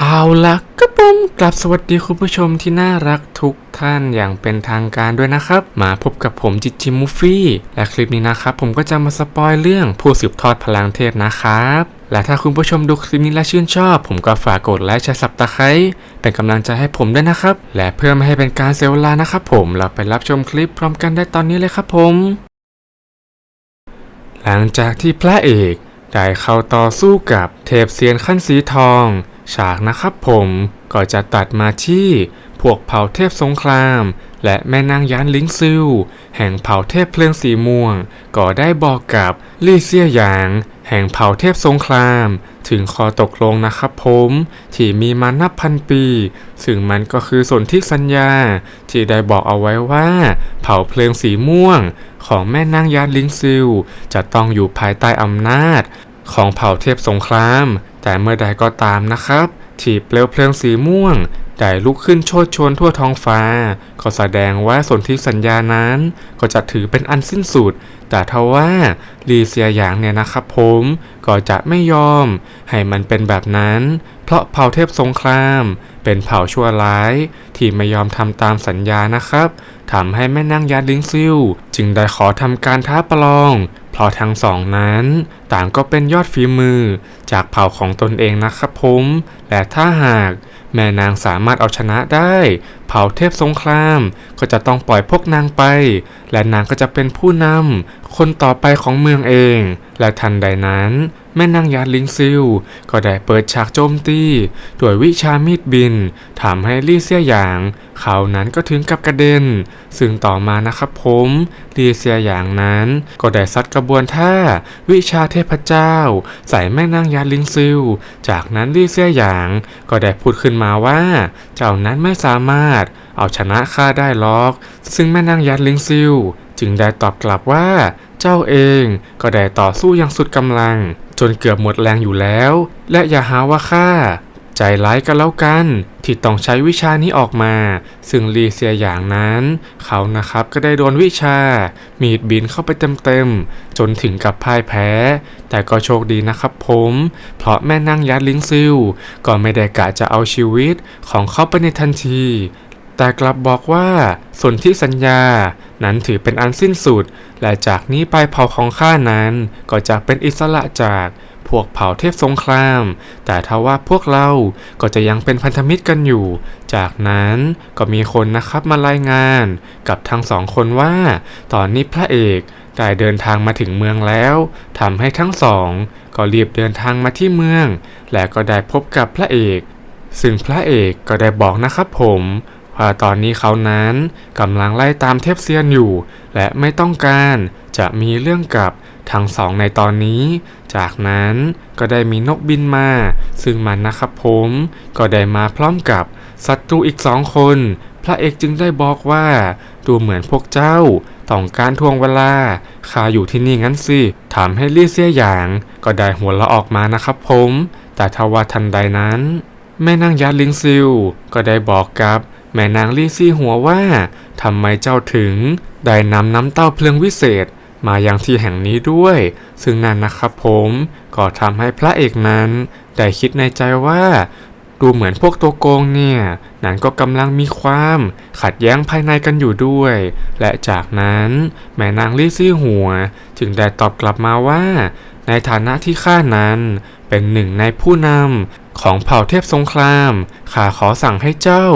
เอาละก็ผมกลับสวัสดีคุณผู้ชมที่น่ารักทุกท่านอย่างเป็นทางการด้วยนะครับ มาพบกับผมจิตจิมูฟี่ และคลิปนี้นะครับ ผมก็จะมาสปอยเรื่องผู้สืบทอดพลังเทพนะครับ และถ้าคุณผู้ชมดูคลิปนี้และชื่นชอบ ผมก็ฝากกดไลค์แชร์สับตะไคร้เป็นกำลังใจให้ผมด้วยนะครับ และเพื่อไม่ให้เป็นการเสียเวลานะครับผมเราไปรับชมคลิปพร้อมกันได้ตอนนี้เลยครับผม หลังจากที่พระเอกได้เข้าต่อสู้กับเทพเซียนขั้นสีทอง ฉากนะครับผมก็จะตัดมาที่พวกเผ่าเทพสงคราม และแม่นางยานลิงซิวแห่งเผ่าเทพเพลิงสีม่วง ก็ได้บอกกับลี่เซียหยาง แห่งเผ่าเทพสงคราม ถึงข้อตกลงนะครับผม ที่มีมานับพันปี ซึ่งมันก็คือสนธิสัญญา ที่ได้บอกเอาไว้ว่า เผ่าเพลิงสีม่วง ของแม่นางยานลิงซิวจะต้องอยู่ภายใต้อำนาจ ของเผ่าเทพสงคราม แต่เมื่อใดก็ตามนะครับ ที่เปลวเพลิงสีม่วงได้ลุกขึ้นโชดชวนทั่วท้องฟ้า ก็แสดงว่าสนธิสัญญานั้นก็จะถือเป็นอันสิ้นสุด แต่ทว่าลีเซียหยางเนี่ยนะครับผมก็จะไม่ยอม ให้มันเป็นแบบนั้น เพราะเผ่าเทพสงคราม เป็นเผ่าชั่วร้าย ที่ไม่ยอมทำตามสัญญานะครับทำให้แม่นางยาลิงซิวจึงได้ขอทำการท้าประลอง เพราะทั้งสองนั้น ต่างก็เป็นยอดฝีมือ จากเผ่าของตนเองนะครับผม และถ้าหากแม่นางสามารถเอาชนะได้ เผ่าเทพสงคราม ก็จะต้องปล่อยพวกนางไป และนางก็จะเป็นผู้นำ คนต่อไปของเมืองเอง และทันใดนั้น แม่นางยาลิงซิล ก็ได้เปิดฉากโจมตีด้วยวิชามีดบินทำให้ลี่เซียหยาง เขานั้นก็ถึงกับกระเด็น ซึ่งต่อมานะครับผมลี่เซียหยางนั้น ก็ได้ซัดกระบวนท่า วิชาเทพเจ้า ใส่แม่นางยาลิงซิล จากนั้นลี่เซียหยาง ก็ได้พูดขึ้นมาว่า เจ้านั้นไม่สามารถเอาชนะข้าได้หรอก ซึ่งแม่นางยัดลิงซิล จึงได้ตอบกลับว่า เจ้าเองก็ได้ต่อสู้อย่างสุดกำลัง จนเกือบหมดแรงอยู่แล้ว และอย่าหาว่าข้าใจร้ายกันแล้วกัน ที่ต้องใช้วิชานี้ออกมา ซึ่งลีเซียอย่างนั้น เขานะครับก็ได้โดนวิชา มีดบินเข้าไปเต็มๆ จนถึงกับพ่ายแพ้ แต่ก็โชคดีนะครับผม เพราะแม่นางยัดลิงซิล ก็ไม่ได้กะจะเอาชีวิตของเขาไปในทันที แต่กลับบอกว่าส่วนที่สัญญา นั้นถือเป็นอันสิ้นสุด และจากนี้ไปเผ่าของข้านั้น ก็จะเป็นอิสระจากพวกเผ่าเทพสงคราม แต่ทว่าพวกเราก็จะยังเป็นพันธมิตรกันอยู่ จากนั้นก็มีคนนะครับมารายงาน กับทั้งสองคนว่า ตอนนี้พระเอกได้เดินทางมาถึงเมืองแล้วทำให้ทั้งสอง ก็รีบเดินทางมาที่เมือง และก็ได้พบกับพระเอก ซึ่งพระเอกก็ได้บอกนะครับผม ว่าตอนนี้เขานั้นกำลังไล่ตามเทพเซียนอยู่ และไม่ต้องการจะมีเรื่องกับทั้งสองในตอนนี้ จากนั้นก็ได้มีนกบินมา ซึ่งมันนะครับผมก็ได้มาพร้อมกับศัตรูอีกสองคน พระเอกจึงได้บอกว่าดูเหมือนพวกเจ้าต้องการทวงเวลาข้าอยู่ที่นี่งั้นสิ ถามให้ลี่เสียอย่าง ก็ได้หัวเราะออกมานะครับผม แต่ทว่าทันใดนั้น แม่นางยาลิงซิล ก็ได้บอกกับ แม่นางลี่ซี่หัวว่าทำไมเจ้าถึง ได้นำน้ำเต้าเพลิงวิเศษ มายังที่แห่งนี้ด้วย ซึ่งนั่นนะครับผมก็ทำให้พระเอกนั้น ได้คิดในใจว่า ดูเหมือนพวกตัวโกงเนี่ยนั้นก็กำลังมีความ ขัดแย้งภายในกันอยู่ด้วย และจากนั้น แม่นางลี่ซี่หัว จึงได้ตอบกลับมาว่า ในฐานะที่ข้านั้น เป็นหนึ่งในผู้นำของเผ่าเทพสงคราม ข้าขอสั่งให้เจ้า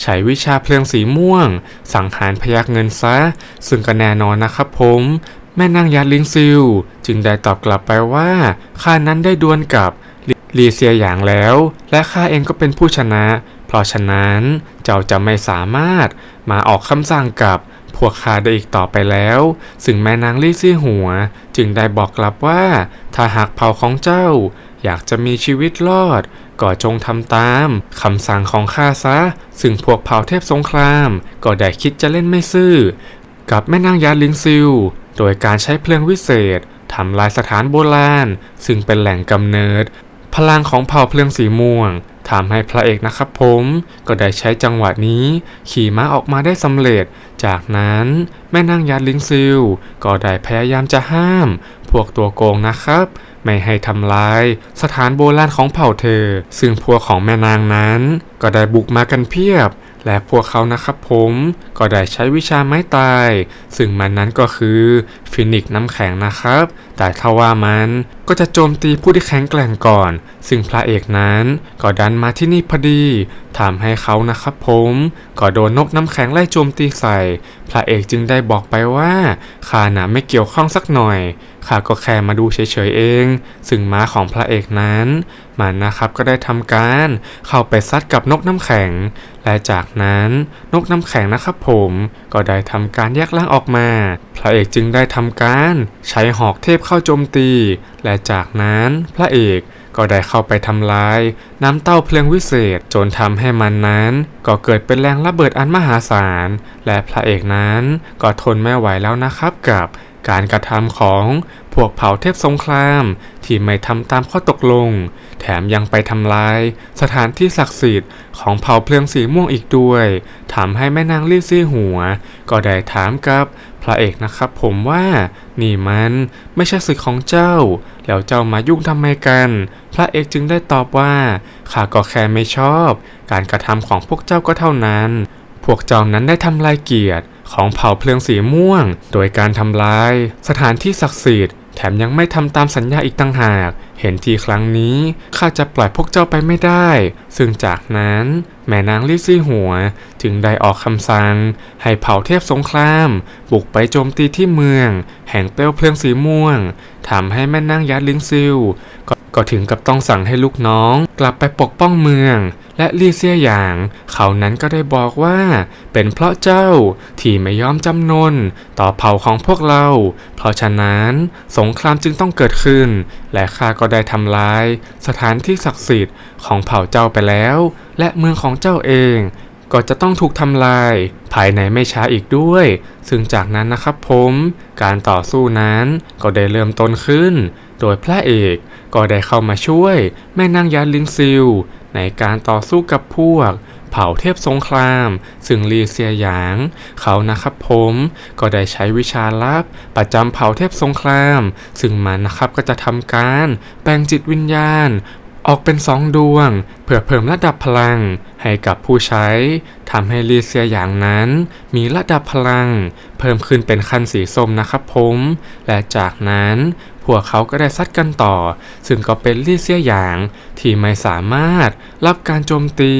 ใช้วิชาเพลิงสีม่วง สังหารพยักเงินซะ ซึ่งก็แน่นอนนะครับผม แม่นางยัดลิงซิล จึงได้ตอบกลับไปว่าข้านั้นได้ดวลกับลิลีเซียอย่างแล้ว และข้าเองก็เป็นผู้ชนะ เพราะฉะนั้นเจ้าจะไม่สามารถมาออกคำสั่งกับ พวกข้าได้อีกต่อไปแล้ว ซึ่งแม่นางลี่ซี่หัว จึงได้บอกกลับว่า ถ้าหากเผ่าของเจ้า อยากจะมีชีวิตรอด ก็จงทำตามคำสั่งของข้าซะ ซึ่งพวกเผ่าเทพสงคราม ก็ได้คิดจะเล่นไม่ซื่อ กับแม่นางยาลิงซิล โดยการใช้เพลิงวิเศษทำลายสถานโบราณ ซึ่งเป็นแหล่งกำเนิด พลังของเผ่าเพลิงสีม่วง ทำให้พระเอกนะครับผมก็ได้ใช้จังหวะนี้ขี่ม้าออกมาได้สำเร็จ จากนั้นแม่นางยาลิงซิล ก็ได้พยายามจะห้าม พวกตัวโกงนะครับ ไม่ให้ทำลายสถานโบราณของเผ่าเธอ ซึ่งพวกของแม่นางนั้น ก็ได้บุกมากันเพียบ และพวกเขานะครับผมก็ได้ใช้วิชาไม้ตาย ซึ่งมันนั้นก็คือฟินิกน้ำแข็งนะครับ แต่ถ้าว่ามันก็จะโจมตีผู้ที่แข็งแกร่งก่อน ซึ่งพระเอกนั้นก็ดันมาที่นี่พอดีทำให้เขานะครับผมก็โดนนกน้ำแข็งไล่โจมตีใส่ พระเอกจึงได้บอกไปว่าข้าน่ะไม่เกี่ยวข้องสักหน่อย ข้าก็แค่มาดูเฉยๆเอง ซึ่งม้าของพระเอกนั้น มันนะครับก็ได้ทำการเข้าไปซัดกับนกน้ำแข็ง และจากนั้นนกน้ำแข็งนะครับผมก็ได้ทำการแยกล่างออกมา พระเอกจึงได้ทำการใช้หอกเทพเข้าโจมตี และจากนั้นพระเอกก็ได้เข้าไปทำลาย น้ำเต้าเพลิงวิเศษจนทำให้มันนั้นก็เกิดเป็นแรงระเบิดอันมหาศาล และพระเอกนั้นก็ทนไม่ไหวแล้วนะครับกับ การกระทำของพวกเผ่าเทพสงครามที่ไม่ทำตามข้อตกลง แถมยังไปทำลาย สถานที่ศักดิ์สิทธิ์ของเผ่าเพลิงสีม่วงอีกด้วยทำให้แม่นางรีบซี่หัว ก็ได้ถามกับพระเอกนะครับผมว่า นี่มันไม่ใช่ศึกของเจ้า แล้วเจ้ามายุ่งทำไมกัน พระเอกจึงได้ตอบว่าข้าก็แค่ไม่ชอบ การกระทำของพวกเจ้าก็เท่านั้น พวกเจ้านั้นได้ทำลายเกียรติ ของเผ่าเพลิงสีม่วง โดยการทำลาย สถานที่ศักดิ์สิทธิ์แถมยังไม่ทำตามสัญญาอีกต่างหาก เห็นทีครั้งนี้ข้าจะปล่อยพวกเจ้าไปไม่ได้ ซึ่งจากนั้นแม่นางลิซี่หัวจึงได้ออกคำสั่งให้เผ่าเทพสงคราม บุกไปโจมตีที่เมือง แห่งเปลวเพลิงสีม่วงทำให้แม่นางยัดลิงซิลกก็ถึงกับต้องสั่งให้ลูกน้อง กลับไปปกป้องเมือง และลี่เซียหยาง เขานั้นก็ได้บอกว่า เป็นเพราะเจ้าที่ไม่ยอมจำนนต่อเผ่าของพวกเรา เพราะฉะนั้นสงครามจึงต้องเกิดขึ้น และข้าก็ได้ทำลาย สถานที่ศักดิ์สิทธิ์ของเผ่าเจ้าไปแล้ว และเมืองของเจ้าเอง ก็จะต้องถูกทำลาย ภายในไม่ช้าอีกด้วย ซึ่งจากนั้นนะครับผม การต่อสู้นั้นก็ได้เริ่มต้นขึ้น โดยพระเอกก็ได้เข้ามาช่วยแม่นางยานลิงซิล ในการต่อสู้กับพวก เผ่าเทพสงคราม ซึ่งลีเซียหยาง เขานะครับผมก็ได้ใช้วิชาลับ ประจำเผ่าเทพสงคราม ซึ่งมันนะครับก็จะทำการแปลงจิตวิญญาณออกเป็นสองดวง เพื่อเพิ่มระดับพลัง ให้กับผู้ใช้ทำให้ลีเซียอย่างนั้น มีระดับพลัง เพิ่มขึ้นเป็นขั้นสีส้มนะครับผม และจากนั้น วกเขาก็ได้ซัดกันต่อ ซึ่งก็เป็นลีเซียอย่างที่ไม่สามารถรับการโจมตี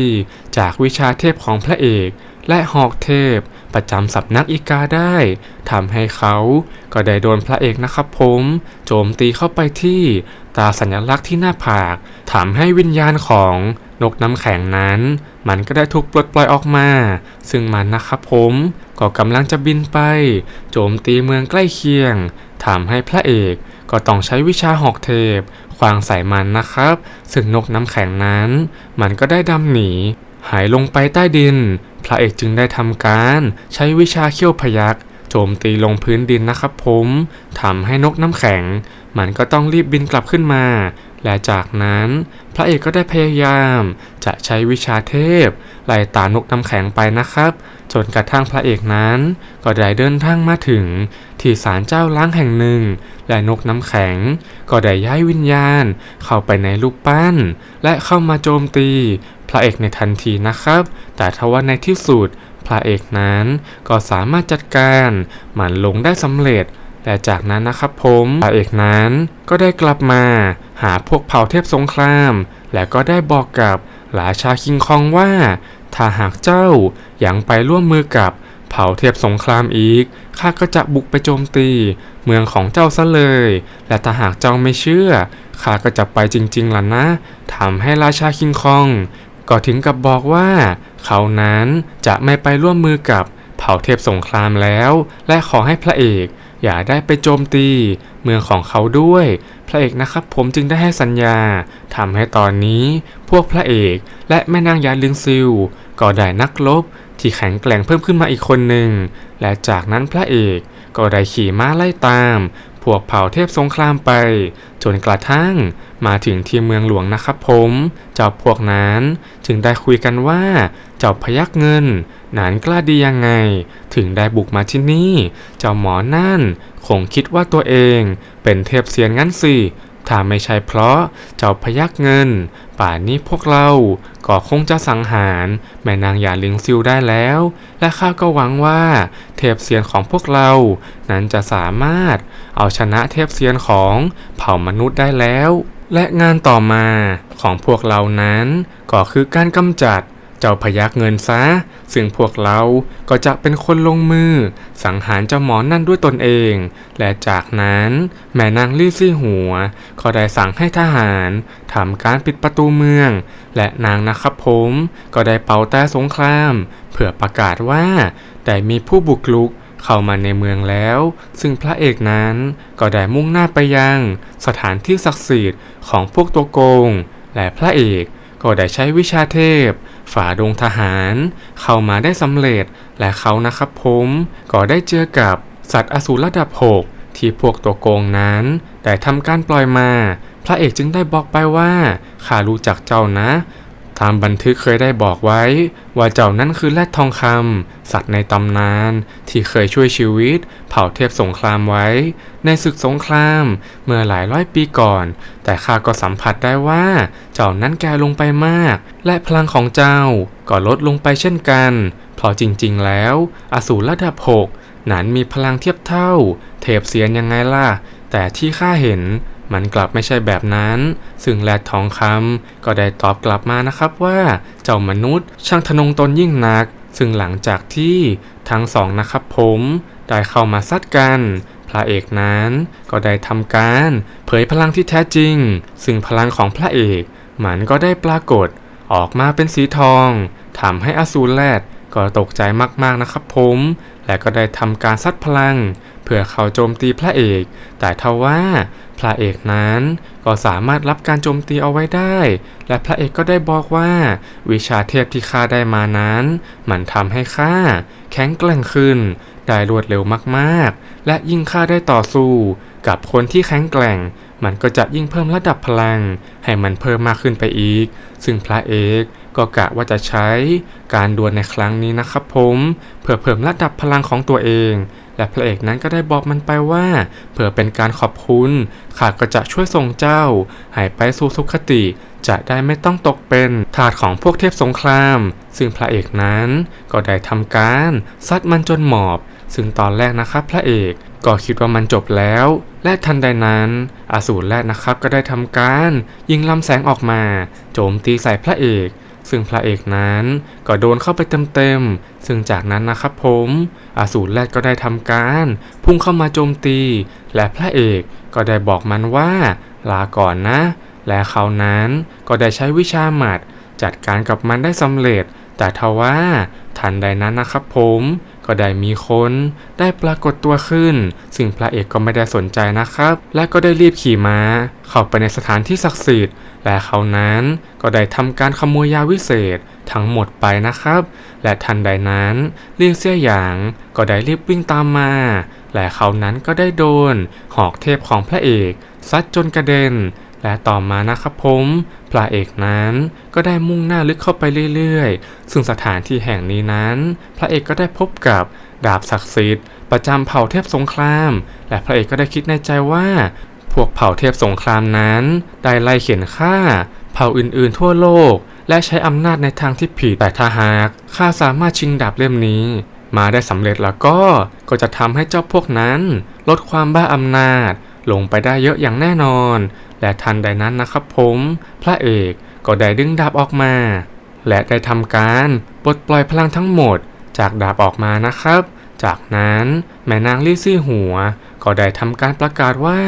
จากวิชาเทพของพระเอกและหอกเทพประจำสำนักอีกาได้ทำให้เขาก็ได้โดนพระเอกนะครับผม โจมตีเข้าไปที่ตาสัญลักษณ์ที่หน้าผากทำให้วิญญาณของนกน้ำแข็งนั้น มันก็ได้ถูกปลดปล่อยออกมา ซึ่งมันนะครับผม ก็กำลังจะบินไป โจมตีเมืองใกล้เคียง ทำให้พระเอกก็ต้องใช้วิชาหอกเทพควางใส่มันนะครับ ซึ่งนกน้ำแข็งนั้น มันก็ได้ดำหนี หายลงไปใต้ดิน พระเอกจึงได้ทำการใช้วิชาเขี้ยวพยักโจมตีลงพื้นดินนะครับผมทำให้นกน้ำแข็ง มันก็ต้องรีบบินกลับขึ้นมา และจากนั้นพระเอกก็ได้พยายามจะใช้วิชาเทพ ไล่ตามนกน้ำแข็งไปนะครับ จนกระทั่งพระเอกนั้น ก็ได้เดินทางมาถึง ที่ศาลเจ้าล้างแห่งหนึ่ง และนกน้ำแข็ง ก็ได้ย้ายวิญญาณ เข้าไปในรูปปั้น และเข้ามาโจมตี พระเอกในทันทีนะครับ แต่ทว่าในที่สุดพระเอกนั้นก็สามารถจัดการมันลงได้สำเร็จ และจากนั้นนะครับผมพระเอกนั้นก็ได้กลับมาหาพวกเผ่าเทพสงคราม และก็ได้บอกกับราชาคิงคองว่า ถ้าหากเจ้ายัางไปร่วมมือกับเผ่าเทพสงครามอีก ข้าก็จะบุกไปโจมตี เมืองของเจ้าซะเลย และถ้าหากเจ้าไม่เชื่อ ข้าก็จะไปจริงๆล่ะนะทำให้ราชาคิงคอง ก็ถึงกับบอกว่า เขานั้นจะไม่ไปร่วมมือกับเผ่าเทพสงครามแล้ว และขอให้พระเอก อย่าได้ไปโจมตีเมืองของเขาด้วย พระเอกนะครับผมจึงได้ให้สัญญาทำให้ตอนนี้พวกพระเอกและแม่นางยาลิงซิล ก็ได้นักรบที่แข็งแกร่งเพิ่มขึ้นมาอีกคนหนึ่ง และจากนั้นพระเอกก็ได้ขี่ม้าไล่ตาม พวกเผ่าเทพสงครามไป จนกระทั่งมาถึงที่เมืองหลวงนะครับผม เจ้าพวกนั้นจึงได้คุยกันว่า เจ้าพยักเงิน นานกล้าดียังไง ถึงได้บุกมาที่นี่ เจ้าหมอนั่น คงคิดว่าตัวเอง เป็นเทพเซียนงั้นสิ ถ้าไม่ใช่เพราะเจ้าพยักเงิน ป่านนี้พวกเรา ก็คงจะสังหาร แม่นางหยาลิงซิวได้แล้ว และข้าก็หวังว่า เทพเซียนของพวกเรา นั้นจะสามารถ เอาชนะเทพเซียนของเผ่ามนุษย์ได้แล้ว และงานต่อมาของพวกเรานั้น ก็คือการกำจัด เจ้าพยักเงินซะ ซึ่งพวกเราก็จะเป็นคนลงมือ สังหารเจ้าหมอนั่นด้วยตนเอง และจากนั้นแม่นางลี่ซี่หัว ก็ได้สั่งให้ทหารทำการปิดประตูเมือง และนางนะครับผมก็ได้เป่าแต่สงคราม เพื่อประกาศว่าได้มีผู้บุกรุกเข้ามาในเมืองแล้ว ซึ่งพระเอกนั้นก็ได้มุ่งหน้าไปยัง สถานที่ศักดิ์สิทธิ์ของพวกตัวโกง และพระเอกก็ได้ใช้วิชาเทพ ฝ่าดงทหาร เข้ามาได้สำเร็จและเขานะครับผมก็ได้เจอกับสัตว์อสูรระดับหกที่พวกตัวโกงนั้นได้ทำการปล่อยมา พระเอกจึงได้บอกไปว่าข้ารู้จักเจ้านะ ตามบันทึกเคยได้บอกไว้ ว่าเจ้านั้นคือแรดทองคำสัตว์ในตำนาน ที่เคยช่วยชีวิต เผ่าเทพสงครามไว้ ในศึกสงคราม เมื่อหลายร้อยปีก่อน แต่ข้าก็สัมผัสได้ว่า เจ้านั้นแก่ลงไปมาก และพลังของเจ้าก็ลดลงไปเช่นกันเพราะจริงๆแล้ว อสูรระดับหกนั้นมีพลังเทียบเท่า เทพเสียนยังไงล่ะ แต่ที่ข้าเห็น มันกลับไม่ใช่แบบนั้น ซึ่งแรดทองคำก็ได้ตอบกลับมานะครับว่าเจ้ามนุษย์ช่างทะนงตนยิ่งนัก ซึ่งหลังจากที่ทั้งสองนะครับผมได้เข้ามาซัดกัน พระเอกนั้นก็ได้ทำการเผยพลังที่แท้จริง ซึ่งพลังของพระเอกมันก็ได้ปรากฏออกมาเป็นสีทองทำให้อสูรแรดก็ตกใจมากๆนะครับผม และก็ได้ทำการซัดพลัง พื่อเขาโจมตีพระเอก แต่ทว่าพระเอกนั้นก็สามารถรับการโจมตีเอาไว้ได้ และพระเอกก็ได้บอกว่า วิชาเทพที่ข้าได้มานั้น มันทำให้ข้าแข็งแกร่งขึ้น ได้รวดเร็วมากๆ และยิ่งข้าได้ต่อสู้ กับคนที่แข็งแกร่ง มันก็จะยิ่งเพิ่มระดับพลัง ให้มันเพิ่มมากขึ้นไปอีก ซึ่งพระเอกก็กะว่าจะใช้การดวลในครั้งนี้นะครับผม เพื่อเพิ่มระดับพลังของตัวเอง และพระเอกนั้นก็ได้บอกมันไปว่าเพื่อเป็นการขอบคุณข้าก็จะช่วยส่งเจ้าให้ไปสู่สุคติ จะได้ไม่ต้องตกเป็นทาสของพวกเทพสงคราม ซึ่งพระเอกนั้นก็ได้ทำการซัดมันจนหมอบ ซึ่งตอนแรกนะครับพระเอกก็คิดว่ามันจบแล้ว และทันใดนั้นอสูรแรกนะครับก็ได้ทำการ ยิงลำแสงออกมา โจมตีใส่พระเอก ซึ่งพระเอกนั้นก็โดนเข้าไปเต็มๆ ซึ่งจากนั้นนะครับผมอสูรแรกก็ได้ทำการ พุ่งเข้ามาโจมตี และพระเอกก็ได้บอกมันว่าลาก่อนนะ และเขานั้นก็ได้ใช้วิชาหมัด จัดการกับมันได้สำเร็จ แต่ทว่าทันใดนั้นนะครับผมก็ได้มีคนได้ปรากฏตัวขึ้น ซึ่งพระเอกก็ไม่ได้สนใจนะครับ และก็ได้รีบขี่ม้า เข้าไปในสถานที่ศักดิ์สิทธิ์ และเขานั้นก็ได้ทำการขโมยยาวิเศษทั้งหมดไปนะครับ และทันใดนั้นเลี่ยงเสี่ยหยางก็ได้รีบวิ่งตามมา และเขานั้นก็ได้โดน หอกเทพของพระเอกซัดจนกระเด็น และต่อมานะครับผมพระเอกนั้นก็ได้มุ่งหน้าลึกเข้าไปเรื่อยๆ ซึ่งสถานที่แห่งนี้นั้น พระเอกก็ได้พบกับดาบศักดิ์สิทธิ์ประจำเผ่าเทพสงคราม และพระเอกก็ได้คิดในใจว่า พวกเผ่าเทพสงครามนั้น ได้ไล่เขียนฆ่า เผ่าอื่นๆทั่วโลก และใช้อำนาจในทางที่ผิด แต่ถ้าหากข้าสามารถชิงดาบเล่มนี้ มาได้สำเร็จแล้วก็ ก็จะทำให้เจ้าพวกนั้น ลดความบ้าอำนาจ ลงไปได้เยอะอย่างแน่นอน และทันใดนั้นนะครับผม พระเอกก็ได้ดึงดาบออกมา และได้ทำการปลดปล่อยพลังทั้งหมด จากดาบออกมานะครับ จากนั้นแม่นางลี่ซี่หัว ก็ได้ทำการประกาศว่า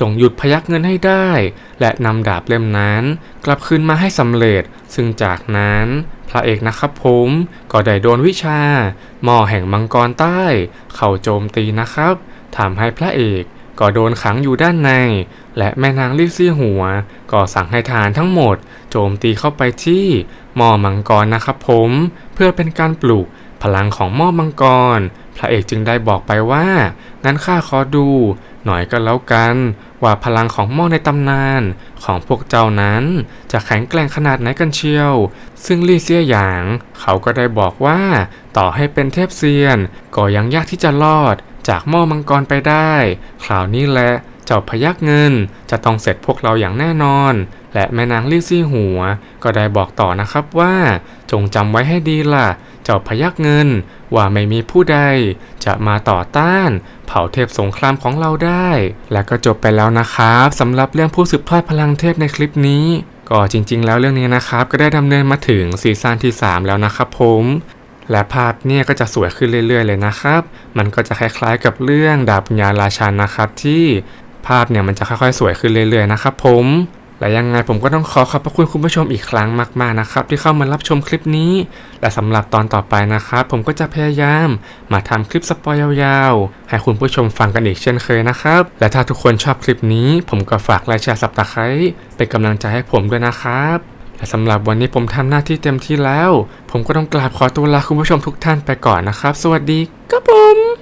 จงหยุดพยักเงินให้ได้ และนำดาบเล่มนั้น กลับคืนมาให้สำเร็จ ซึ่งจากนั้น พระเอกนะครับผมก็ได้โดนวิชา หม้อแห่งมังกรใต้ เข้าโจมตีนะครับทำให้พระเอกก็โดนขังอยู่ด้านใน และแม่นางลี่ซี่หัว ก็สั่งให้ทหารทั้งหมด โจมตีเข้าไปที่หม้อมังกรนะครับผม เพื่อเป็นการปลุกพลังของหม้อมังกร พระเอกจึงได้บอกไปว่า งั้นข้าขอดู หน่อยก็แล้วกัน ว่าพลังของหม้อในตำนานของพวกเจ้านั้น จะแข็งแกร่งขนาดไหนกันเชียว ซึ่งลี่เซียหยาง เขาก็ได้บอกว่า ต่อให้เป็นเทพเซียน ก็ยังยากที่จะรอด จากหม้อมังกรไปได้ คราวนี้แหละ เจ้าพยักเงิน จะต้องเสร็จพวกเราอย่างแน่นอน และแม่นางลี่ซี่หัว ก็ได้บอกต่อนะครับว่า จงจำไว้ให้ดีล่ะ เจ้าพยักเงิน ว่าไม่มีผู้ใด จะมาต่อต้าน เผ่าเทพสงครามของเราได้ และก็จบไปแล้วนะครับสำหรับเรื่องผู้สืบทอดพลังเทพในคลิปนี้ ก็จริง ๆ แล้วเรื่องนี้นะครับ ก็ได้ดำเนินมาถึงซีซั่นที่ 3 แล้วนะครับผมและภาพเนี่ยก็จะสวยขึ้นเรื่อย ๆ เลยนะครับ มันก็จะคล้ายๆกับเรื่องดาบัญญาราชันนะครับที่ภาพเนี่ยมันจะค่อยๆ สวยขึ้นเรื่อย ๆ นะครับผม และยังไงผมก็ต้องขอขอบพระคุณคุณผู้ชมอีกครั้งมาก ๆนะครับ ที่เข้ามารับชมคลิปนี้ และสำหรับตอนต่อไปนะครับ ผมก็จะพยายามมาทำคลิปสปอยยาวๆ ให้คุณผู้ชมฟังกันอีกเช่นเคยนะครับ และถ้าทุกคนชอบคลิปนี้ ผมก็ฝากไลค์แชร์สับตะไคร้เป็นกำลังใจให้ผมด้วยนะครับและสำหรับวันนี้ผมทำหน้าที่เต็มที่แล้ว ผมก็ต้องกราบขอตัวลาคุณผู้ชมทุกท่านไปก่อนนะครับ สวัสดีครับผม